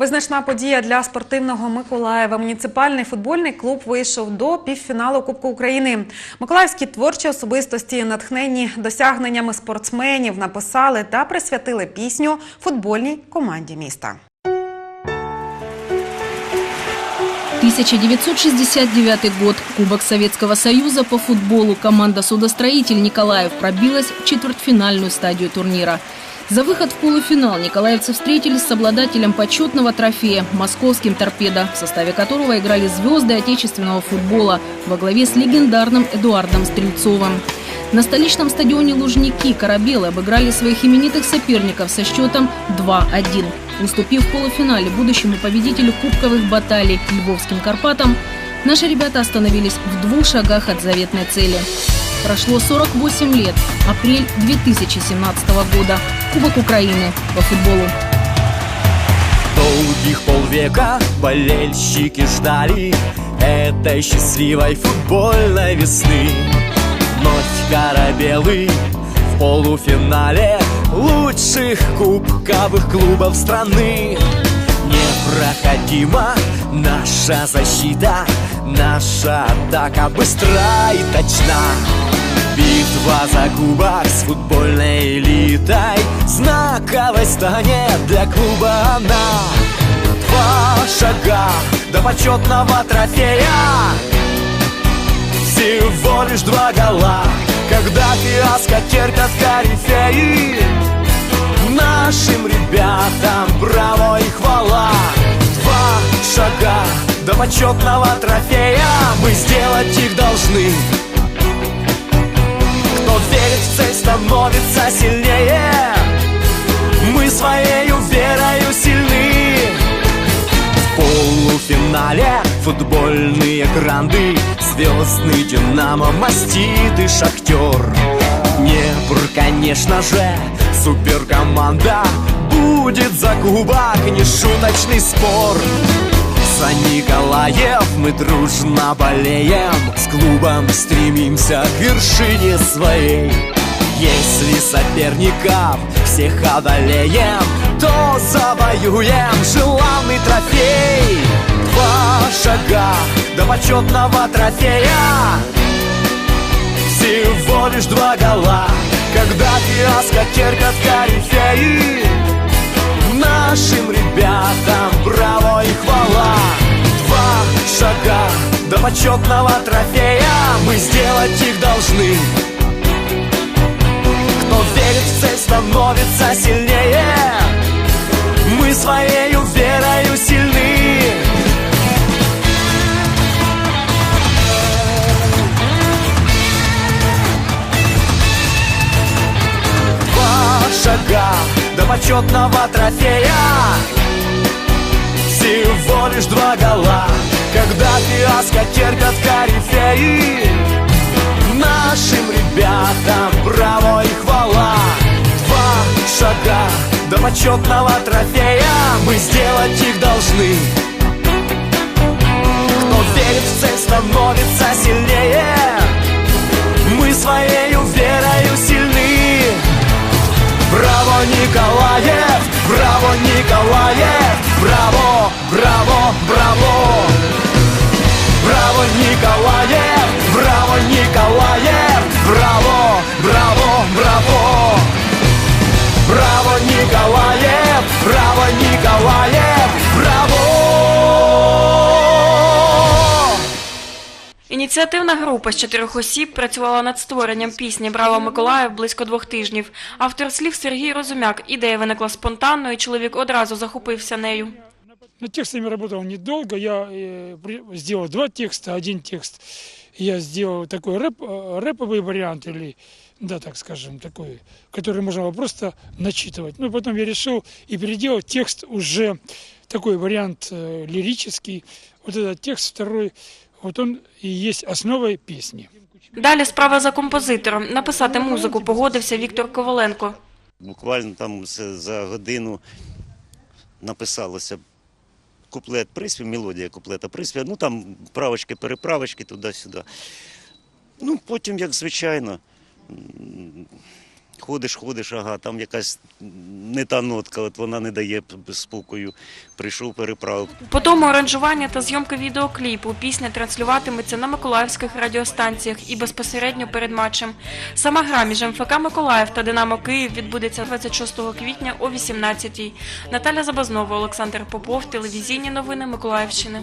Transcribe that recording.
Визначна подія для спортивного Миколаєва. Муніципальний футбольний клуб вийшов до півфіналу Кубку України. Миколаївські творчі особистості, натхнені досягненнями спортсменів, написали та присвятили пісню футбольній команді міста. 1969 год. Кубок Советского Союза по футболу. Команда «Судостроитель» Николаев пробилась в четвертьфинальную стадию турнира. За выход в полуфинал николаевцы встретились с обладателем почетного трофея – московским «Торпедо», в составе которого играли звезды отечественного футбола во главе с легендарным Эдуардом Стрельцовым. На столичном стадионе «Лужники» «Корабелы» обыграли своих именитых соперников со счетом 2-1. Уступив в полуфинале будущему победителю кубковых баталий Львовским «Карпатам», наши ребята остановились в двух шагах от заветной цели. Прошло 48 лет. Апрель 2017 года. Кубок Украины по футболу. Долгих полвека болельщики ждали Этой счастливой футбольной весны Вновь корабелы в полуфинале Лучших кубковых клубов страны Непроходима наша защита Наша атака быстра и точна Битва за кубок с футбольной элитой. Знаковой станет для клуба она. Два шага до почетного трофея. Всего лишь два гола Когда фиаско терпят корифеи. Нашим ребятам браво и хвала. Два шага до почетного трофея. Мы сделать их должны становится сильнее. Мы своей верою сильны. В полуфинале футбольные гранды Звездный Динамо, Мастит и Шахтер Днепр, конечно же, суперкоманда. Будет за кубок нешуточный спор. За Николаев мы дружно болеем. С клубом стремимся к вершине своей Если соперников всех одолеем То завоюем желанный трофей. Два шага до почетного трофея. Всего лишь два гола Когда фиаско терпят корифеи Нашим ребятам браво и хвала. Два шага до почетного трофея. Мы сделать их должны становится сильнее. Мы своей верою сильны. Два шага до почетного трофея. Всего лишь два гола Когда фиаско терпят корифеи. Нашим ребятам браво и хвала до почетного трофея. Мы сделать их должны. Кто верит в цель, становится сильнее. Мы своей верою сильны. Браво, Николаев! Браво, Николаев! Браво, Николаев! Браво, Николаев! Браво! Ініціативна група з чотирьох осіб працювала над створенням пісні «Браво Миколаїв» близько двох тижнів. Автор слів Сергій Розумяк. Ідея виникла спонтанно, і чоловік одразу захопився нею. Над текстами работал недолго. Я э, при- сделал два текста, один текст. Я сделал такой рэп, э, рэповый вариант, или, да, так скажем, такой, который можно было просто начитывать. Но потом я решил и переделал текст уже такой вариант э, лирический. Вот этот текст второй, вот он и есть основой песни. Далі справа за композитором. Написати музику погодився Віктор Коваленко. Буквально там все за годину написалося куплет приспів, мелодія куплета приспів. Ну там правочки, переправочки туди-сюди. Ну, потім, як звичайно, м, ходиш, ходиш, ага, там якась не та нотка, от вона не дає спокою. Прийшов, переправив. По тому аранжування та зйомки відеокліпу пісня транслюватиметься на миколаївських радіостанціях і безпосередньо перед матчем. Сама гра між МФК Миколаїв та Динамо Київ відбудеться 26 квітня о 18-й. Наталя Забазнова, Олександр Попов, телевізійні новини Миколаївщини.